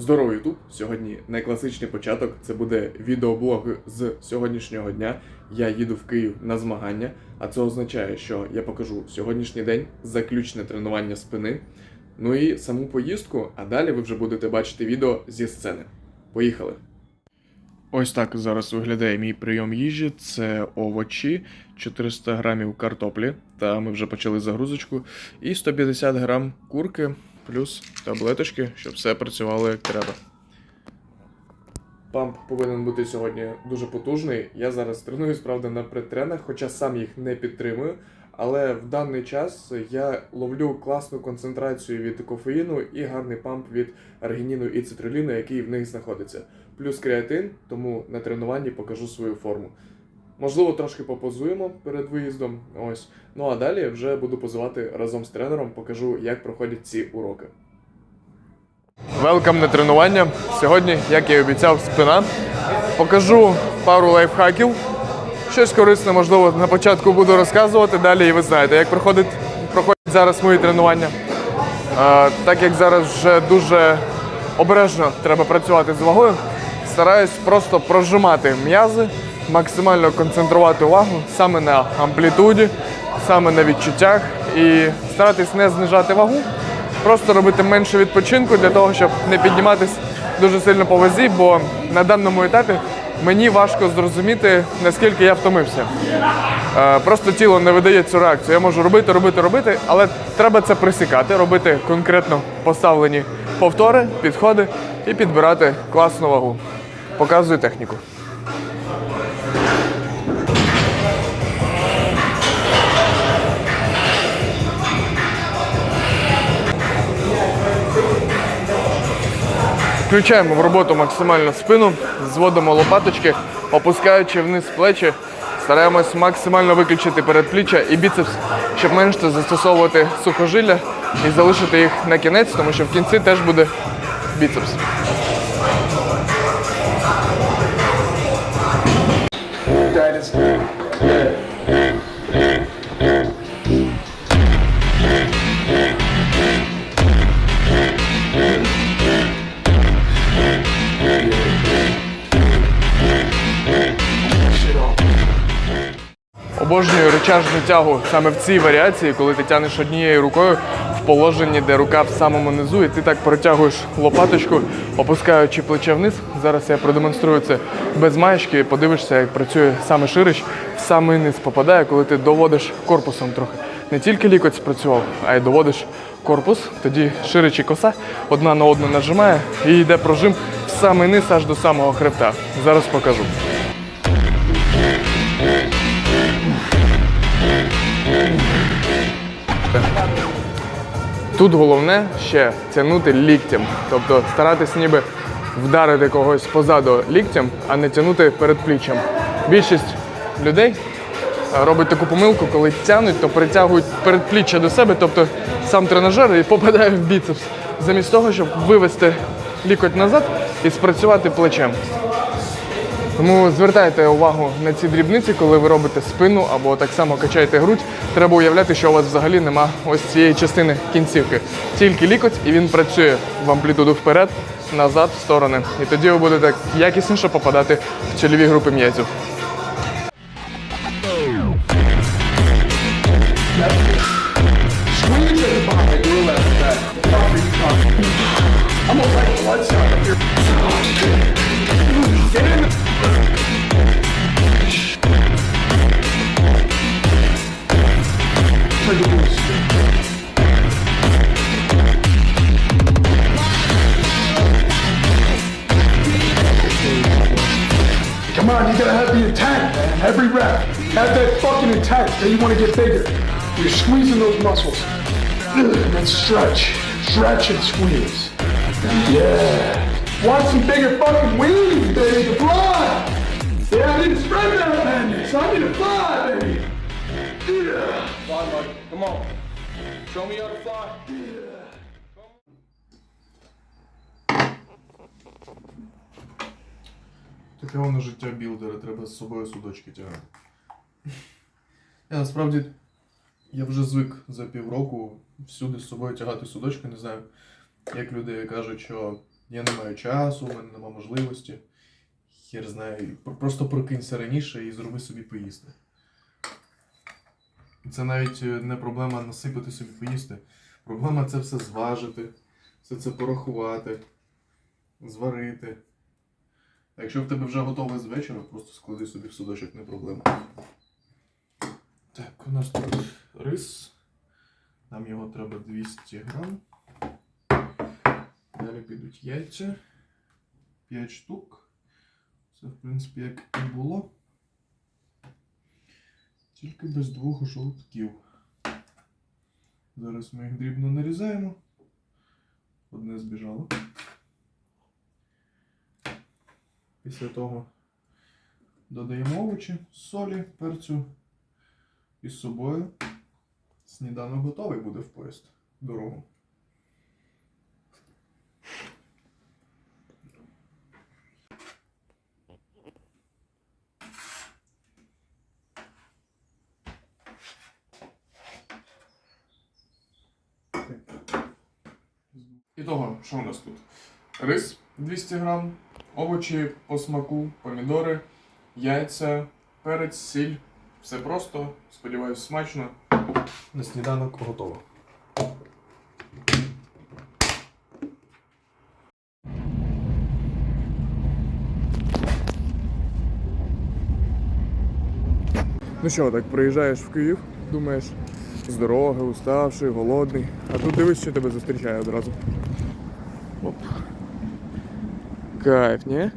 Здорово, Ютуб! Сьогодні найкласичний початок. Це буде відеоблог з сьогоднішнього дня. Я їду в Київ на змагання, а це означає, що я покажу сьогоднішній день, заключне тренування спини. Ну і саму поїздку, а далі ви вже будете бачити відео зі сцени. Поїхали! Ось так зараз виглядає мій прийом їжі. Це овочі, 400 грамів картоплі, та ми вже почали загрузочку, і 150 грам курки, плюс таблеточки, щоб все працювало як треба. Памп повинен бути сьогодні дуже потужний. Я зараз тренуюсь, правда, на предтренах, хоча сам їх не підтримую. Але в даний час я ловлю класну концентрацію від кофеїну і гарний памп від аргініну і цитруліну, який в них знаходиться. Плюс креатин, тому на тренуванні покажу свою форму. Можливо, трошки попозуємо перед виїздом. Ось. Ну а далі вже буду позувати разом з тренером, покажу, як проходять ці уроки. Велкам на тренування. Сьогодні, як я і обіцяв, спина. Покажу пару лайфхаків. Щось корисне, можливо, на початку буду розказувати. Далі і ви знаєте, як проходить, проходять зараз мої тренування. Е, так як зараз вже дуже обережно треба працювати з вагою, стараюсь просто прожимати м'язи, максимально концентрувати увагу саме на амплітуді, саме на відчуттях і старатись не знижати вагу, просто робити менше відпочинку для того, щоб не підніматись дуже сильно по вазі, бо на даному етапі мені важко зрозуміти, наскільки я втомився. Е, Просто тіло не видає цю реакцію. Я можу робити, робити, робити, але треба це присікати, робити конкретно поставлені повтори, підходи і підбирати класну вагу. Показую техніку. Включаємо в роботу максимально спину, зводимо лопаточки, опускаючи вниз плечі, стараємось максимально виключити передпліччя і біцепс, щоб менше застосовувати сухожилля і залишити їх на кінець, тому що в кінці теж буде біцепс. Обожнюю речажну тягу саме в цій варіації, коли ти тянеш однією рукою в положенні, де рука в самому низу, і ти так протягуєш лопаточку, опускаючи плече вниз. Зараз я продемонструю це без маєчки, подивишся, як працює саме ширич, в самий низ попадає, коли ти доводиш корпусом трохи. Не тільки лікоть спрацював, а й доводиш корпус, тоді ширич і коса одна на одну нажимає і йде прожим в самий низ аж до самого хребта. Зараз покажу. Тут головне ще тягнути ліктем, тобто старатись ніби вдарити когось позаду ліктем, а не тягнути передпліччям. Більшість людей е, робить таку помилку, коли тягнуть, то притягують передпліччя до себе, тобто сам тренажер і попадає в біцепс, замість того, щоб вивести лікоть назад і спрацювати плечем. Тому звертайте увагу на ці дрібниці, коли ви робите спину або так само качаєте грудь. Треба уявляти, що у вас взагалі нема ось цієї частини кінцівки. Тільки лікоть, і він працює в амплітуду вперед, назад, в сторони. І тоді ви будете якісніше попадати в цільові групи м'язів. Talking about? Almost like bloodshot up here. Get in Every rep. Have that fucking intent. Then you wanna get bigger. You're squeezing those muscles. And then stretch. Stretch and squeeze. Yeah. Want some bigger fucking wings, baby, to fly. Yeah, I need to spread that man. So I need to fly, baby. Yeah. Fly, Mike. Come on. Show me how to fly. Таке воно життя білдера, треба з собою судочки тягати. Я насправді я вже звик за півроку всюди з собою тягати судочки, не знаю. Як люди кажуть, що Я не маю часу, у мене немає можливості. Хер знаю. Просто прокинься раніше і зроби собі поїсти. Це навіть е, не проблема насипати собі поїсти. Проблема це все зважити, все це порахувати, зварити. А якщо в тебе вже готове з вечора, просто склади собі в судочок, не проблема. Так, у нас тут рис. Нам його треба 200 грам. Далі підуть яйця. 5 штук. Це, в принципі, як і було. Тільки без двох жовтків. Зараз ми їх дрібно нарізаємо. Одне збіжало. Після того додаємо овочі, солі, перцю і з собою. Сніданок готовий буде в поїзд. Дорогу. І того, що у нас тут? Рис 200 грам, овочі по смаку, помідори, яйця, перець, сіль. Все просто, сподіваюсь, смачно. На сніданок готово. Ну що, так приїжджаєш в Київ, думаєш, з дороги, уставший, голодний. А тут дивись, що тебе зустрічає одразу. Оп. Кайф, ні?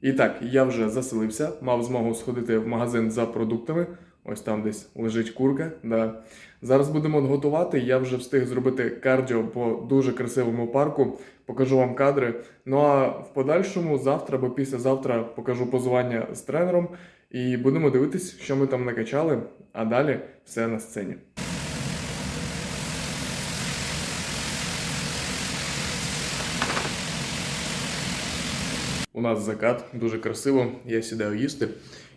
І так, я вже заселився, мав змогу сходити в магазин за продуктами. Ось там десь лежить курка. Да. Зараз будемо готувати. Я вже встиг зробити кардіо по дуже красивому парку. Покажу вам кадри. Ну а в подальшому завтра або післязавтра покажу позування з тренером і будемо дивитись, що ми там накачали, а далі все на сцені. У нас закат дуже красиво. Я сідаю їсти.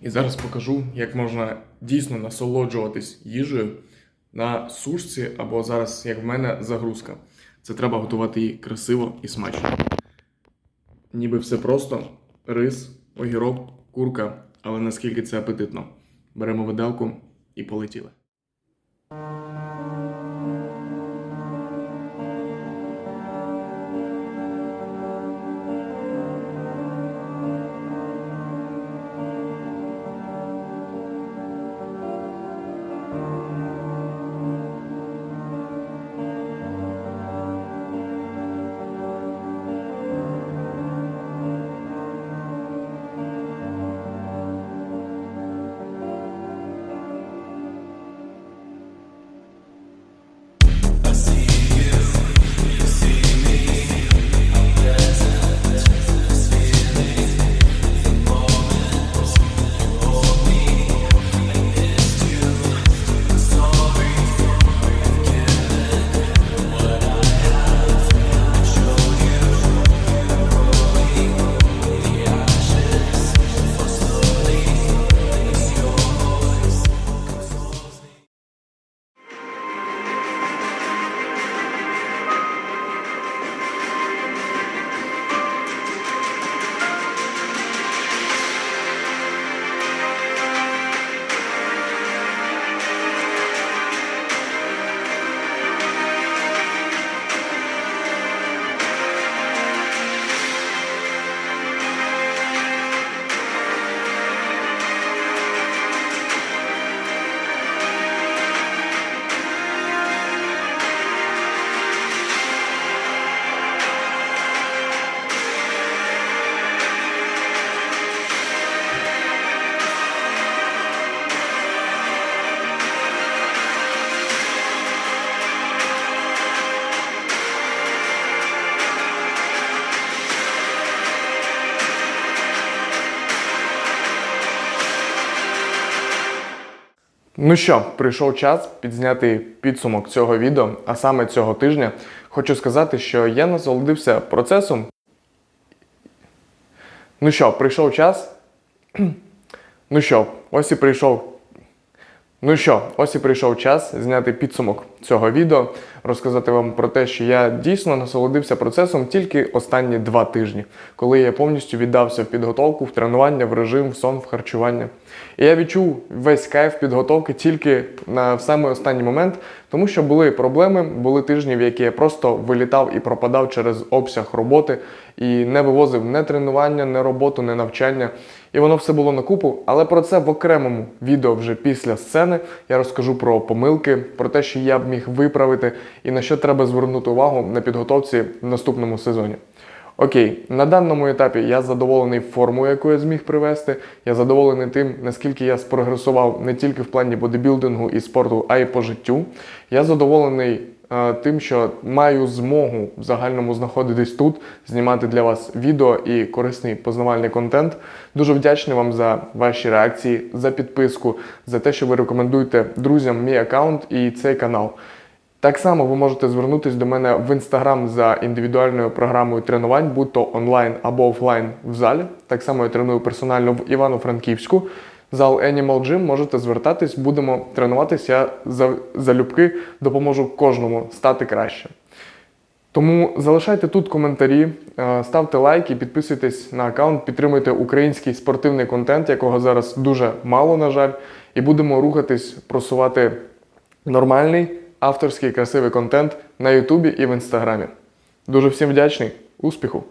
І зараз покажу, як можна дійсно насолоджуватись їжею на сушці або зараз, як в мене, загрузка. Це треба готувати її красиво і смачно. Ніби все просто: рис, огірок, курка, але наскільки це апетитно. Беремо виделку і полетіли. Ну що, прийшов час підзняти підсумок цього відео, а саме цього тижня. Хочу сказати, що я насолодився процесом. Ну що, прийшов час. Ну що, ось і прийшов. Ну що, ось і прийшов час зняти підсумок цього відео, розказати вам про те, що я дійсно насолодився процесом тільки останні два тижні, коли я повністю віддався в підготовку, в тренування, в режим, в сон, в харчування. І я відчув весь кайф підготовки тільки на в самий останній момент, тому що були проблеми, були тижні, в які я просто вилітав і пропадав через обсяг роботи і не вивозив не тренування, не роботу, не навчання. І воно все було на купу, але про це в окремому відео вже після сцени я розкажу про помилки, про те, що я б міг виправити і на що треба звернути увагу на підготовці в наступному сезоні. Окей, на даному етапі я задоволений формою, яку я зміг привести. Я задоволений тим, наскільки я спрогресував не тільки в плані бодибілдингу і спорту, а й по життю. Я задоволений тим, що маю змогу в загальному знаходитись тут, знімати для вас відео і корисний познавальний контент. Дуже вдячний вам за ваші реакції, за підписку, за те, що ви рекомендуєте друзям мій аккаунт і цей канал. Так само ви можете звернутися до мене в інстаграм за індивідуальною програмою тренувань, будь то онлайн або офлайн в залі. Так само я треную персонально в Івано-Франківську. Зал Animal Gym можете звертатись, будемо тренуватися. Я за- залюбки допоможу кожному стати краще. Тому залишайте тут коментарі, е, ставте лайки, підписуйтесь на аккаунт, підтримуйте український спортивний контент, якого зараз дуже мало, на жаль, і будемо рухатись, просувати нормальний авторський красивий контент на Ютубі і в Інстаграмі. Дуже всім вдячний, успіху!